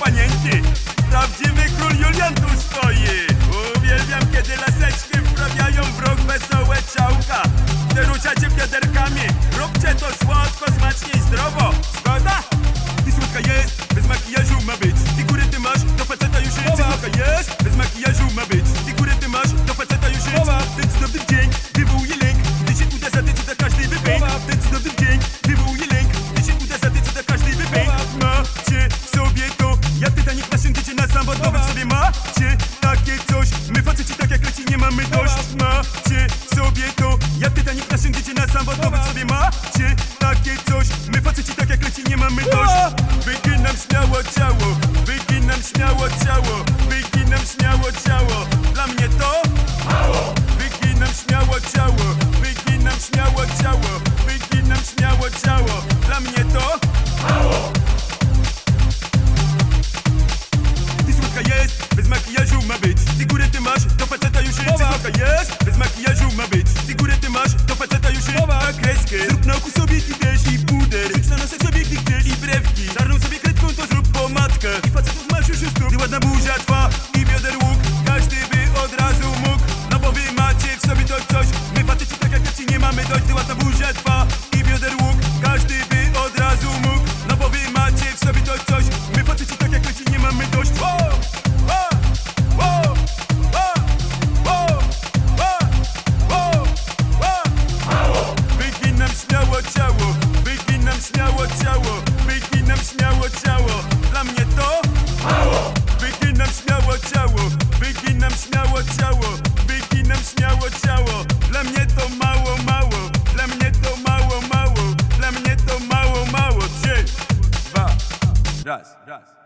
Panienki Prawdziwy król Julian tu stoi. Uwielbiam, kiedy laseczki wprawiają w rok wesołe mamy dość. Macie sobie to, ja Titanic na szyndycie na samolotowych sobie macie takie coś. My faceci tak jak leci nie mamy dość. Wyginam śmiało ciało, wyginam śmiało ciało. Wyginam śmiało ciało, dla mnie to mało. Wyginam śmiało ciało, wyginam śmiało ciało. Wyginam śmiało ciało, dla mnie to Ty słodka jest, bez makijażu ma być. Ty górę ty masz, brewki Czarną sobie kredką to zrób pomadkę. I facetów masz już tu Ty ładna buzia twa i bioder łuk. Każdy by od razu mógł. No bo wy macie w sobie to coś. My faceci tak jak ja ci nie mamy dość. Ty ładna buzia twa śmiało ciało, wyginam śmiało ciało. Dla mnie to mało. Wyginam śmiało ciało, wyginam śmiało ciało, wyginam śmiało ciało. Dla mnie to mało, mało, dla mnie to mało, mało, dla mnie to mało, mało. Trzy, dwa, raz, raz.